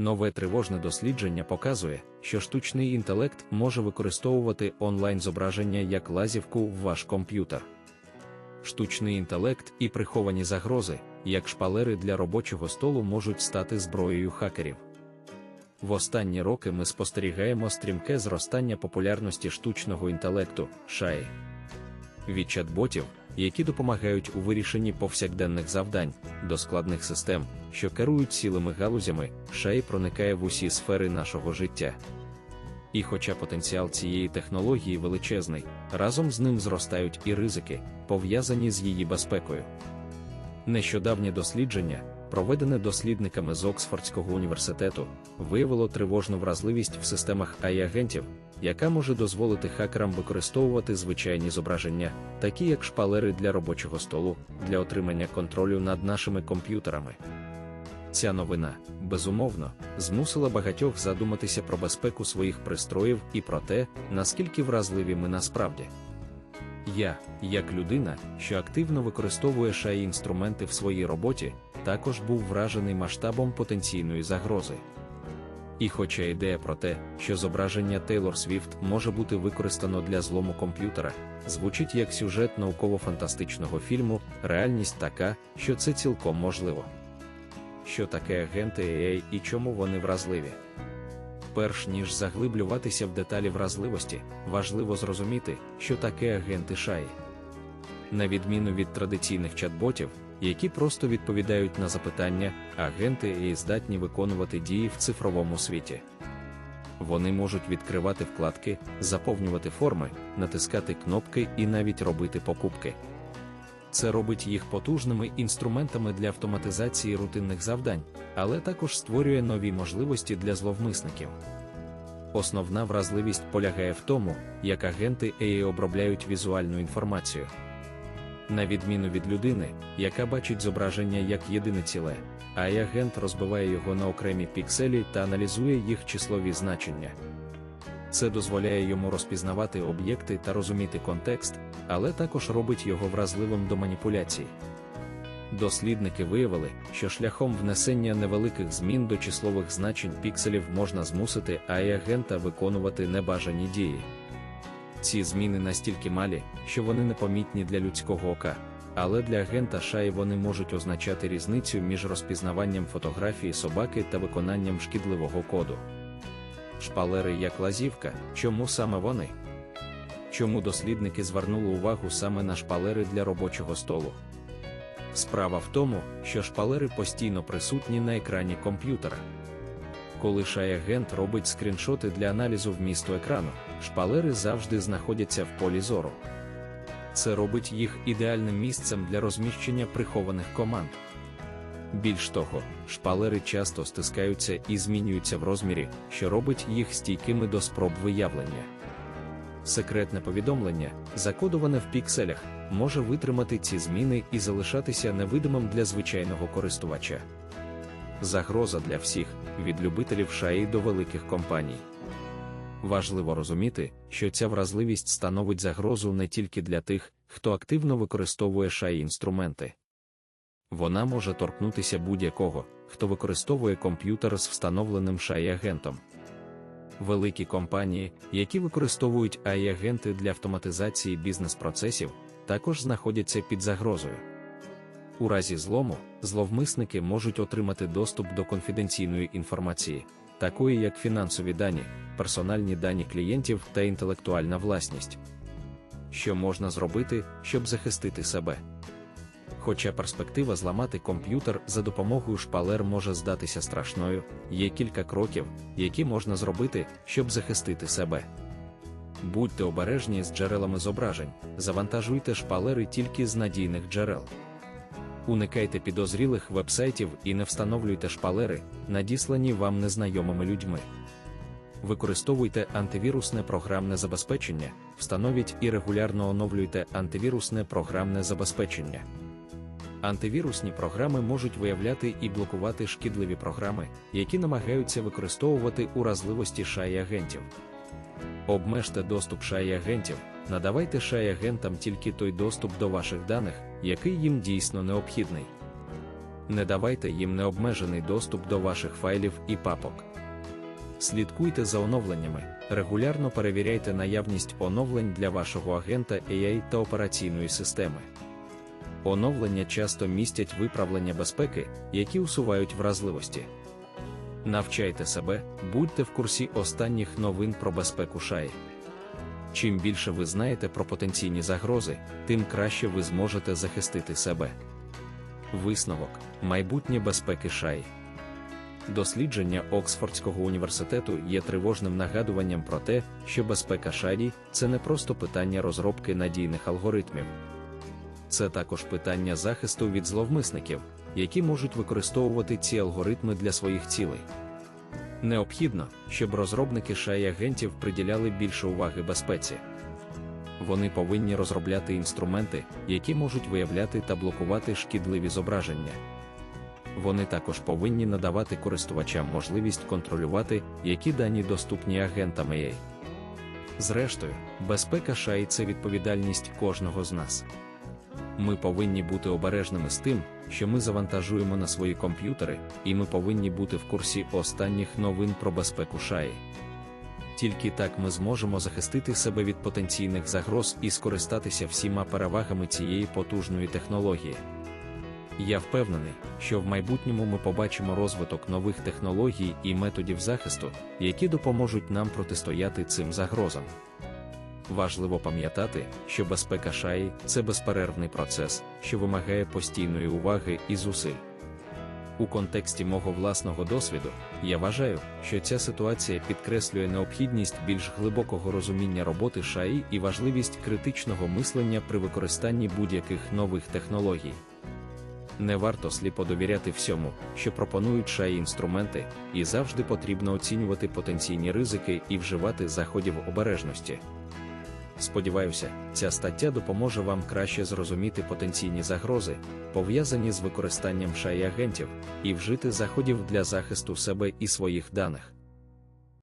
Нове тривожне дослідження показує, що штучний інтелект може використовувати онлайн-зображення як лазівку в ваш комп'ютер. Штучний інтелект і приховані загрози, як шпалери для робочого столу, можуть стати зброєю хакерів. В останні роки ми спостерігаємо стрімке зростання популярності штучного інтелекту шаї. Від чат-ботів, які допомагають у вирішенні повсякденних завдань, до складних систем, що керують цілими галузями, шай проникає в усі сфери нашого життя. І хоча потенціал цієї технології величезний, разом з ним зростають і ризики, пов'язані з її безпекою. Нещодавнє дослідження, проведене дослідниками з Оксфордського університету, виявило тривожну вразливість в системах AI-агентів, яка може дозволити хакерам використовувати звичайні зображення, такі як шпалери для робочого столу, для отримання контролю над нашими комп'ютерами. Ця новина, безумовно, змусила багатьох задуматися про безпеку своїх пристроїв і про те, наскільки вразливі ми насправді. Я, як людина, що активно використовує шаї інструменти в своїй роботі, також був вражений масштабом потенційної загрози. І хоча ідея про те, що зображення Тейлор Свіфт може бути використано для злому комп'ютера, звучить як сюжет науково-фантастичного фільму, реальність така, що це цілком можливо. Що таке агенти AI і чому вони вразливі? Перш ніж заглиблюватися в деталі вразливості, важливо зрозуміти, що таке агенти шаї. На відміну від традиційних чат-ботів, які просто відповідають на запитання, агенти AI здатні виконувати дії в цифровому світі. Вони можуть відкривати вкладки, заповнювати форми, натискати кнопки і навіть робити покупки. Це робить їх потужними інструментами для автоматизації рутинних завдань, але також створює нові можливості для зловмисників. Основна вразливість полягає в тому, як агенти AI обробляють візуальну інформацію. На відміну від людини, яка бачить зображення як єдине ціле, AI-агент розбиває його на окремі пікселі та аналізує їх числові значення. Це дозволяє йому розпізнавати об'єкти та розуміти контекст, але також робить його вразливим до маніпуляцій. Дослідники виявили, що шляхом внесення невеликих змін до числових значень пікселів можна змусити AI-агента виконувати небажані дії. Ці зміни настільки малі, що вони непомітні для людського ока, але для агента шаї вони можуть означати різницю між розпізнаванням фотографії собаки та виконанням шкідливого коду. Шпалери як лазівка, чому саме вони? Чому дослідники звернули увагу саме на шпалери для робочого столу? Справа в тому, що шпалери постійно присутні на екрані комп'ютера. Коли шай-агент робить скріншоти для аналізу вмісту екрану, шпалери завжди знаходяться в полі зору. Це робить їх ідеальним місцем для розміщення прихованих команд. Більш того, шпалери часто стискаються і змінюються в розмірі, що робить їх стійкими до спроб виявлення. Секретне повідомлення, закодоване в пікселях, може витримати ці зміни і залишатися невидимим для звичайного користувача. Загроза для всіх, від любителів шаї до великих компаній. Важливо розуміти, що ця вразливість становить загрозу не тільки для тих, хто активно використовує шаї інструменти. Вона може торкнутися будь-якого, хто використовує комп'ютер з встановленим шаї-агентом. Великі компанії, які використовують AI-агенти для автоматизації бізнес-процесів, також знаходяться під загрозою. У разі злому, зловмисники можуть отримати доступ до конфіденційної інформації, такої як фінансові дані, персональні дані клієнтів та інтелектуальна власність. Що можна зробити, щоб захистити себе? Хоча перспектива зламати комп'ютер за допомогою шпалер може здатися страшною, є кілька кроків, які можна зробити, щоб захистити себе. Будьте обережні з джерелами зображень, завантажуйте шпалери тільки з надійних джерел. Уникайте підозрілих вебсайтів і не встановлюйте шпалери, надіслані вам незнайомими людьми. Використовуйте антивірусне програмне забезпечення, встановіть і регулярно оновлюйте антивірусне програмне забезпечення. Антивірусні програми можуть виявляти і блокувати шкідливі програми, які намагаються використовувати уразливості шаї-агентів. Обмежте доступ шаї-агентів, надавайте шаї-агентам тільки той доступ до ваших даних, який їм дійсно необхідний. Не давайте їм необмежений доступ до ваших файлів і папок. Слідкуйте за оновленнями, регулярно перевіряйте наявність оновлень для вашого агента AI та операційної системи. Оновлення часто містять виправлення безпеки, які усувають вразливості. Навчайте себе, будьте в курсі останніх новин про безпеку шаї. Чим більше ви знаєте про потенційні загрози, тим краще ви зможете захистити себе. Висновок майбутнє безпеки шаї. Дослідження Оксфордського університету є тривожним нагадуванням про те, що безпека шаї це не просто питання розробки надійних алгоритмів. Це також питання захисту від зловмисників, які можуть використовувати ці алгоритми для своїх цілей. Необхідно, щоб розробники шаї агентів приділяли більше уваги безпеці. Вони повинні розробляти інструменти, які можуть виявляти та блокувати шкідливі зображення. Вони також повинні надавати користувачам можливість контролювати, які дані доступні агентам AI. Зрештою, безпека шаї це відповідальність кожного з нас. Ми повинні бути обережними з тим, що ми завантажуємо на свої комп'ютери, і ми повинні бути в курсі останніх новин про безпеку шаї. Тільки так ми зможемо захистити себе від потенційних загроз і скористатися всіма перевагами цієї потужної технології. Я впевнений, що в майбутньому ми побачимо розвиток нових технологій і методів захисту, які допоможуть нам протистояти цим загрозам. Важливо пам'ятати, що безпека шаї це безперервний процес, що вимагає постійної уваги і зусиль. У контексті мого власного досвіду, я вважаю, що ця ситуація підкреслює необхідність більш глибокого розуміння роботи шаї і важливість критичного мислення при використанні будь-яких нових технологій. Не варто сліпо довіряти всьому, що пропонують шаї інструменти, і завжди потрібно оцінювати потенційні ризики і вживати заходів обережності. Сподіваюся, ця стаття допоможе вам краще зрозуміти потенційні загрози, пов'язані з використанням шай агентів, і вжити заходів для захисту себе і своїх даних.